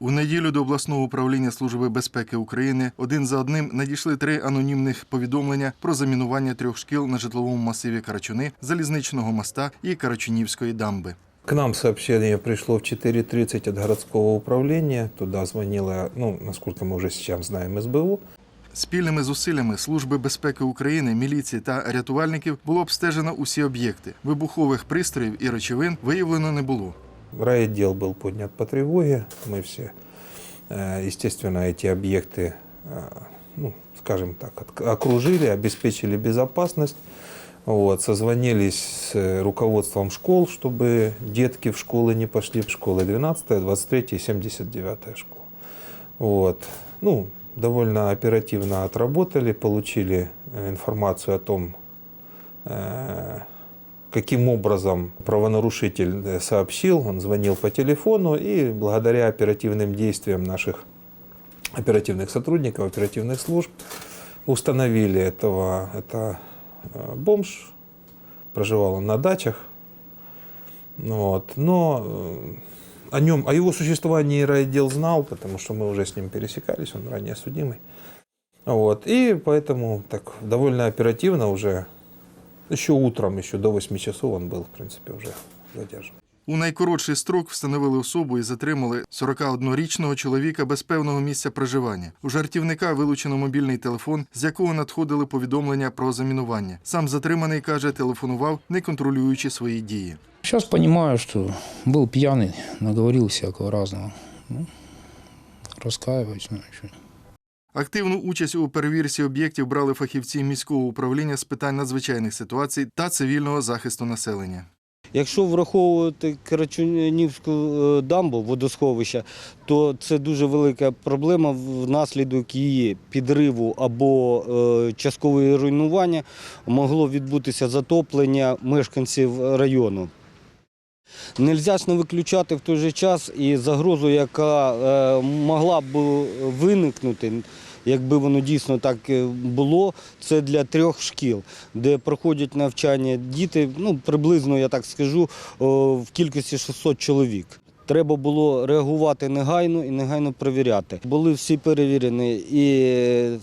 У неділю до обласного управління Служби безпеки України один за одним надійшли три анонімних повідомлення про замінування трьох шкіл на житловому масиві Карачуни, залізничного моста і Карачунівської дамби. К нам сообщение пришло в 4.30 от городского управления. Туда звонила, ну, насколько мы уже сейчас знаем, СБУ. Спільними зусиллями Служби безпеки України, міліції та рятувальників було обстежено усі об'єкти. Вибухових пристроїв і речовин виявлено не було. Райотдел был поднят по тревоге. Мы все, э, естественно, эти объекты, э, ну, скажем так, окружили, обеспечили безопасность. Вот, созвонились с э, руководством школ, чтобы детки в школы не пошли. Школы 12, 23 и 79 школа. Вот. Ну, довольно оперативно отработали, получили информацию о том, каким образом правонарушитель э, сообщил. Он звонил по телефону, и благодаря оперативным действиям наших оперативных сотрудников, оперативных служб, установили этого. Это э, бомж, проживал он на дачах. Вот. Но э, о нем, о его существовании райотдел знал, потому что мы уже с ним пересекались, он ранее судимый. Вот. И поэтому так довольно оперативно уже, еще утром, еще до 8 часов он был, в принципе, уже задержан. У найкоротший строк встановили особу і затримали 41-річного чоловіка без певного місця проживання. У жартівника вилучено мобільний телефон, з якого надходили повідомлення про замінування. Сам затриманий каже, телефонував, не контролюючи свої дії. Сейчас понимаю, что был пьяный, наговорил всякого разного. Ну, раскаиваюсь, ну, еще. Активну участь у перевірці об'єктів брали фахівці міського управління з питань надзвичайних ситуацій та цивільного захисту населення. Якщо враховувати Карачунівську е, дамбу водосховища, то це дуже велика проблема внаслідок її підриву або е, часткової руйнування могло відбутися затоплення мешканців району. Нельзя ж не виключати в той же час і загрозу, яка е, могла б виникнути, якби воно дійсно так е, було, це для трьох шкіл, де проходять навчання діти, ну приблизно, я так скажу, в кількості 600 чоловік. Треба було реагувати негайно і негайно перевіряти. Були всі перевірені і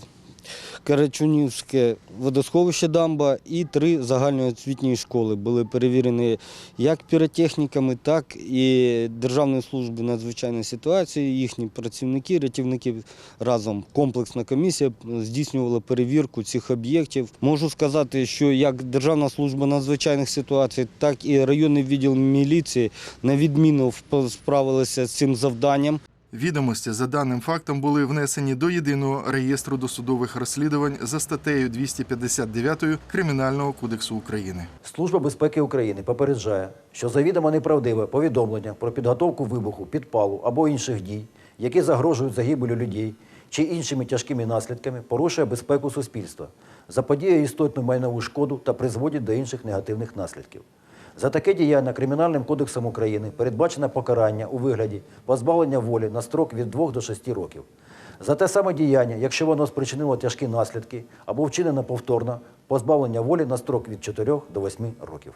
Карачунівське водосховище дамба і три загальноосвітні школи були перевірені як піротехніками, так і Державною службою надзвичайної ситуації. Їхні працівники, рятівники разом комплексна комісія здійснювала перевірку цих об'єктів. Можу сказати, що як Державна служба надзвичайних ситуацій, так і районний відділ міліції на відміну справилися з цим завданням. Відомості за даним фактом були внесені до єдиного реєстру досудових розслідувань за статтею 259 Кримінального кодексу України. Служба безпеки України попереджає, що завідомо неправдиве повідомлення про підготовку вибуху, підпалу або інших дій, які загрожують загибелю людей чи іншими тяжкими наслідками, порушує безпеку суспільства, заподіює істотну майнову шкоду та призводить до інших негативних наслідків. За таке діяння Кримінальним кодексом України передбачено покарання у вигляді позбавлення волі на строк від 2 до 6 років. За те саме діяння, якщо воно спричинило тяжкі наслідки або вчинено повторно, позбавлення волі на строк від 4 до 8 років.